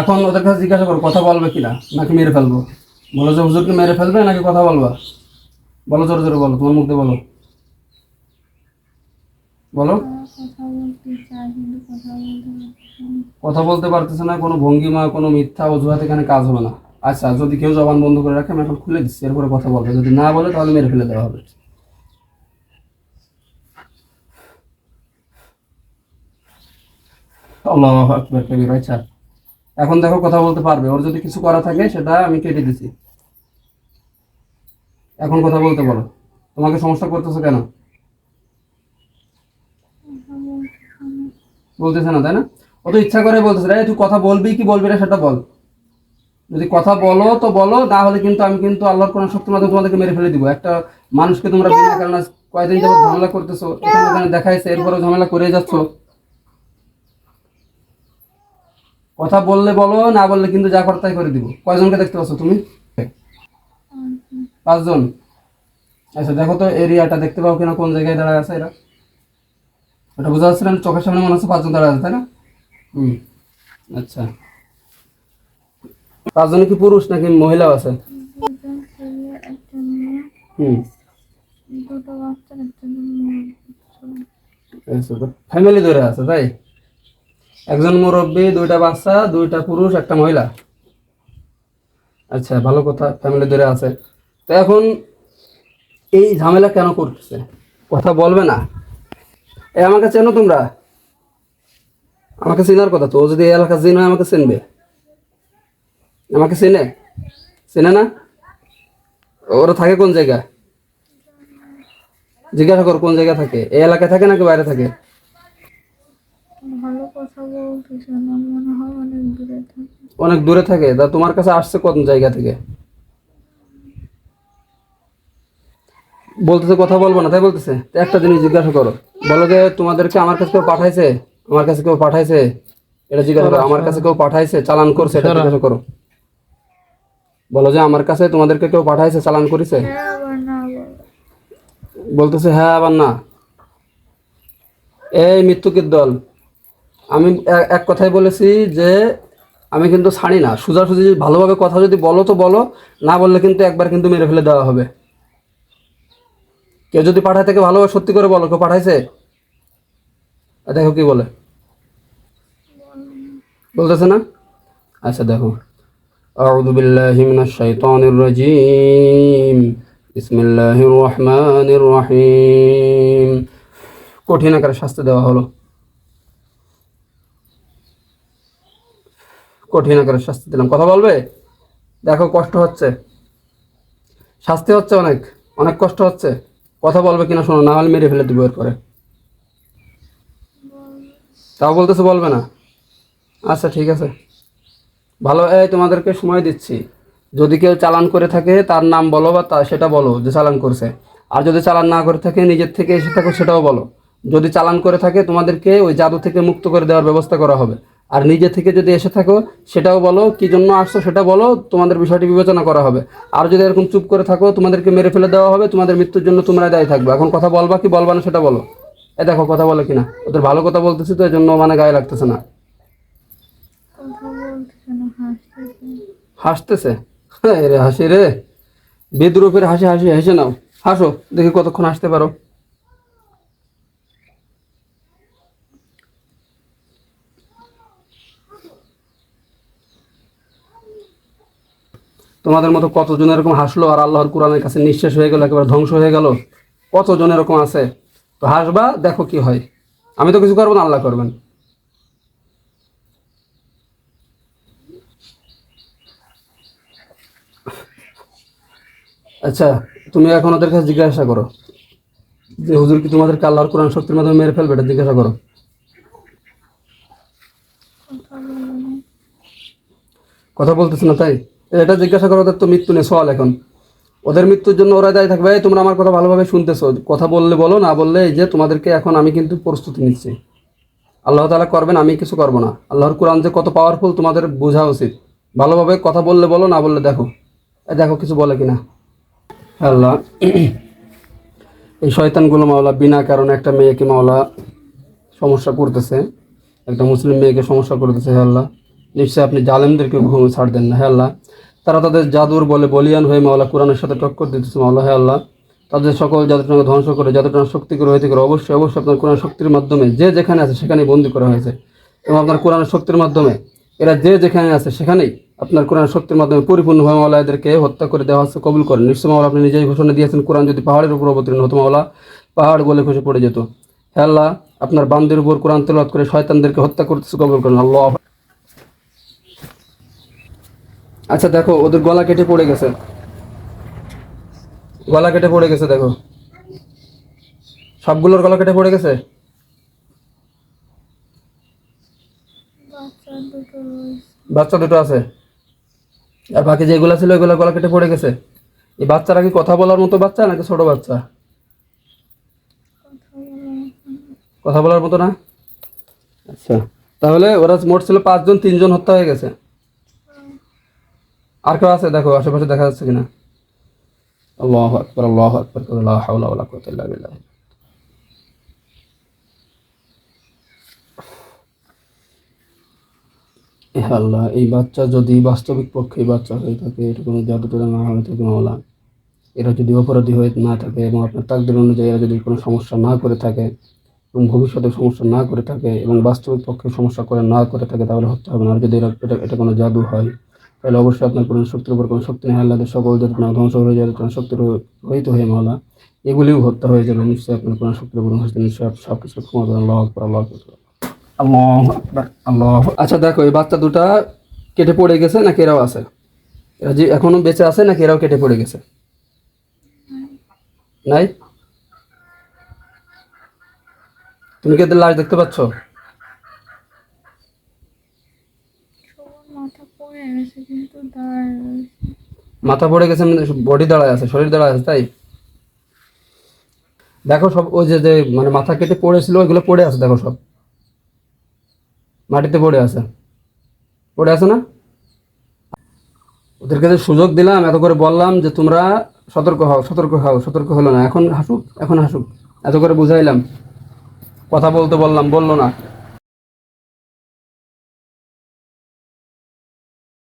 এখন ওদের কাছে জিজ্ঞাসা করো, কথা বলবে কিনা? নাকি মেরে ফেলব? বলো যে, হুজুরকে মেরে ফেলবে নাকি কথা বলবা? বলো জোরে জোরে বলো, তোমার মুখ বলো। বলো। কথা বলতে পারতেছে না, কোনো ভঙ্গিমা, কোনো মিথ্যা অজুহাত এখানে কাজ হবে না। আচ্ছা যদি কেউ জবান বন্ধ করে রাখে, আমি এখন খুলে দিচ্ছি, এরপরে কথা বলবে। যদি না বলে, তাহলে মেরে ফেলে দেওয়া হবে। আল্লাহ আকবার কবির আচ্ছা এখন দেখো কথা বলতে পারবে। ওর যদি কিছু করা থাকে, সেটা আমি কেটে দিছি। এখন কথা বলতে বলো। তোমাকে সমস্যা করতেছে কেন? বলতেছে না, তাই না? ও তো ইচ্ছা করে বলতেছে, রে, তুই কথা বলবি কি বলবি না সেটা বল। যদি কথা বলো তো বলো, না হলে কিন্তু আমি কিন্তু আল্লাহর কোন শক্তির মাধ্যমে তোমাদেরকে মেরে ফেলে দিব। একটা মানুষকে তোমরা বিনা কারণে কয়দিন যাবত ঝামেলা করতেছো, এখানে দেখাইছে এরপরে ঝামেলা করে যাচ্ছ। কথা বললে বলো না বললে কিন্তু যা করতে তাই করে দিব। কয়জনকে দেখতে পাচ্ছ তুমি? পাঁচজন। আচ্ছা দেখো তো এরিয়াটা দেখতে পাও কিনা কোন জায়গায় দাঁড়ায় আছে এরা? ওটা বোঝা যাচ্ছে না চোখের সামনে মনে হচ্ছে পাঁচজন দাঁড়ায় আছে তাই না? হুম আচ্ছা। পাঁচজনে কি পুরুষ নাকি মহিলাও আছে? হুম। ফ্যামিলি ধরে আছে তাই? একজন মুরব্বী, দুইটা বাচ্চা, দুইটা পুরুষ, একটা মহিলা। আচ্ছা ভালো কথা ফ্যামিলি ধরে আছে। তো এখন এই ঝামেলা কেন করতেছে? কথা বলবে না। এ, আমাকে চেনো তোমরা? আমাকে চেনার কথা তো যদি এই এলাকা চিন আমাকে চিনবে। আমাকে চেনে? চেনে না? ওরা থাকে কোন জায়গায় জিজ্ঞাসা কর কোন জায়গায় থাকে? এই এলাকায় থাকে নাকি বাইরে থাকে? অনেক দূরে থাকে। তা তোমার কাছে আসছে কোন জায়গা থেকে? বলতেছে কথা বলব না তাই বলতেছে? একটা জিনিস জিজ্ঞাসা করো। বলো যে তোমাদেরকে আমার কাছে কেউ পাঠাইছে? আমার কাছে কেউ পাঠাইছে? এটা জিজ্ঞাসা করো আমার কাছে কেউ পাঠাইছে? চালান করছে এটা জিজ্ঞাসা করো। বলো যে আমার কাছে তোমাদেরকে কেউ পাঠাইছে চালান করেছে? হ্যাঁ বলতেছে হ্যাঁ আবার না। এই মৃত্যুকের দল আমি এ- এক কথাই বলেছি যে আমি কিন্তু ছাড়ি না সোজাসুজি ভালোভাবে কথা যদি বলো তো বলো না বললে কিন্তু একবার কিন্তু মেরে ফেলে দেওয়া হবে কেউ যদি পাঠায় থেকে ভালোভাবে সত্যি করে বলো কেউ পাঠাইছে আর দেখো কি বলে বলতেছে না আচ্ছা দেখো أعوذ بالله من الشيطان الرجيم بسم الله الرحمن الرحيم কঠিন আকারে শাস্তি দেওয়া হলো কঠিন আকারে শাস্তি দিলাম। কথা বলবে? দেখো, কষ্ট হচ্ছে। শাস্তি হচ্ছে অনেক। অনেক কষ্ট হচ্ছে। কথা বলবে কিনা শোনো, না হলে মেরে ফেলে দিব এরপরে। তাও বলতেছে বলবে না? আচ্ছা ঠিক আছে। ভালো, এই তোমাদেরকে সময় দিচ্ছি। যদি কেউ চালান করে থাকে, তার নাম বলো বা তা, সেটা বলো যে চালান করছে। আর যদি চালান না করে থাকে, নিজের থেকে এসে থাকো, সেটাও বলো। যদি চালান করে থাকে, তোমাদেরকে ওই জাদু থেকে মুক্ত করে দেওয়ার ব্যবস্থা করা হবে। আর নিজে থেকে যদি এসে থাকো, সেটাও বলো, কি জন্য আসছো সেটা বলো, তোমাদের বিষয়টি বিবেচনা করা হবে। আর যদি এরকম চুপ করে থাকো, তোমাদেরকে মেরে ফেলে দেওয়া হবে, তোমাদের মৃত্যুর জন্য তোমরা দায়ী থাকবে। এখন কথা বলবা কি বলবা না সেটা বলো। এ দেখো, কথা বলে কিনা। ওদের ভালো কথা বলতেছি তো এই জন্য মানে গায়ে লাগতেছে না। হাসতেছে? হ্যাঁ রে, হাসি রে। বিদ্রুপের হাসি হাসি, হেসে নাও। হাসো, দেখি কতক্ষণ হাসতে পারো। তোমাদের মতো কতজন এরকম হাসলো আর আল্লাহর কোরআনের কাছে নিঃশেষ হয়ে গেল, একেবারে ধ্বংস হয়ে গেল? কতজন এরকম আছে? তো হাসবা, দেখো কি হয়। আমি তো কিছু করব না, আল্লাহ করবেন। আচ্ছা তুমি এখন ওদের কাছে জিজ্ঞাসা করো। যে হুজুর কি তোমাদেরকে আল্লাহর কোরআন শক্তির মাধ্যমে মেরে ফেলবে, এটা জিজ্ঞাসা করো। কথা বলতেছে না তাই? এটা জিজ্ঞাসা করো, ওদের তো মৃত্যু নেই, সওয়াল এখন। ওদের মৃত্যুর জন্য ওরা দায়ী থাকবে তোমরা আমার কথা ভালোভাবে শুনতেছো। কথা বললে বলো, না বললে এই যে তোমাদেরকে এখন আমি কিন্তু প্রস্তুতি নিচ্ছি। আল্লাহ তাআলা করবেন, আমি কিছু করব না। আল্লাহর কোরআন যে কত পাওয়ারফুল তোমাদের বোঝা উচিত। ভালোভাবে কথা বললে বলো, না বললে দেখো। দেখো কিছু বলে কিনা। আল্লাহ, এই শয়তানগুলো মাওলা, বিনা কারণে একটা মেয়েকে মাওলা সমস্যা করতেছে। একটা মুসলিম মেয়েকে সমস্যা করতেছে আল্লাহ। নিশ্চয়ই আপনি জালেমদেরকে ঘুমে ছাড় দেন না, হে আল্লাহ। তারা তাদের জাদুর বলে বলিয়ান হয়ে মাওলা কোরআনের সাথে টক্কর দিতেছে মাওলা, হে আল্লাহ। তাদের সকল জাদুটনাকে ধ্বংস করে জাদুটনা শক্তি করে, হইতে করে অবশ্যই অবশ্যই আপনার কোরআন শক্তির মাধ্যমে যে যেখানে আছে সেখানেই বন্দি করা হয়েছে। এবং আপনার কোরআন শক্তির মাধ্যমে এরা যে যেখানে আছে সেখানেই আপনার কোরআন শক্তির মাধ্যমে পরিপূর্ণভাবে মাওলা এদেরকে হত্যা করে দেওয়া হচ্ছে, কবুল করেন নিশ্চয় মাওলা আপনি নিজেই ঘোষণা দিয়েছেন, কোরআন যদি পাহাড়ের উপর অবতীর্ণ হতো মাওলা, পাহাড় গলে খসে পড়ে যেত। হে আল্লাহ, আপনার বান্দের উপর কোরআন তেলাওয়াত করে শয়তানদেরকে হত্যা করতেছে, কবুল করেন। আল্লাহ আচ্ছা দেখো ওদের গলা কেটে পড়ে গেছে। গলা কেটে পড়ে গেছে দেখো। সবগুলোর গলা কেটে পড়ে গেছে? বাচ্চা দুটো আছে। আর বাকি যেগুলো ছিল ওইগুলো গলা কেটে পড়ে গেছে? এই বাচ্চারা কি কথা বলার মতো বাচ্চা নাকি ছোট বাচ্চা? কথা বলার মতো না। কথা বলার মতো না? আচ্ছা। তাহলে ওরা মোট ছিল পাঁচজন তিনজন হত্যা হয়ে গেছে। আর কেউ আছে? দেখো, আশেপাশে দেখা যাচ্ছে কিনা? আল্লাহ আকবর আল্লাহ আকবর ওয়ালা কুওয়াতা ইল্লা বিল্লাহ। আল্লাহ, এই বাচ্চা যদি বাস্তবিক পক্ষে এই বাচ্চা হয়ে থাকে, এটা কোনো জাদুটোনা না হয়ে থাকে মাওলা। এরা যদি অপরাধী হয়ে না থাকে এবং আপনার তাকদের অনুযায়ী এরা যদি কোনো সমস্যা না করে থাকে এবং ভবিষ্যতে সমস্যা না করে থাকে এবং বাস্তবিক পক্ষে সমস্যা করে না করে থাকে, তাহলে হতে হবে না। আর যদি এটা এটা কোনো জাদু হয় তাহলে অবশ্যই আপনার কোনো শক্তির উপর কোনো শক্তি নেই। আল্লাহদের সকল যাতে না ধ্বংস হয়ে যাবে কোনো শক্তির রহিত হয়ে মাওলা এগুলিও হত্যা হয়ে যাবে, নিশ্চয়ই আপনার কোনো শক্তির উপর হচ্ছে নিশ্চয়ই আপনি সব কিছু ক্ষমা করেন। আল্লাহ আকবর, আল্লাহ আল্লাহ আল্লাহ আচ্ছা দেখো, এই বাচ্চা দুটা কেটে পড়ে গেছে নাকি এরাও আছে? এরা যে এখনও বেঁচে আছে নাকি এরাও কেটে পড়ে গেছে? নাই? তুমি কি এদের লাশ দেখতে পাচ্ছ সবার মাথা পড়ে গেছে কিন্তু দাঁড়ায় রয়েছে মাথা পড়ে গেছে মানে বডি দাঁড়ায় আছে, শরীর দাঁড়ায় আছে, তাই? দেখো সব, ওই যে যে মানে মাথা কেটে পড়েছিল, ওইগুলো পড়ে আছে, দেখো সব। মাটিতে পড়ে আছে। পড়ে আছে না? ওদেরকে যে সুযোগ দিলাম, এত করে বললাম যে তোমরা সতর্ক হও সতর্ক হও, সতর্ক হলো না। এখন হাসুক এখন হাসুক। এত করে বুঝাইলাম। কথা বলতে বললাম, বলল না।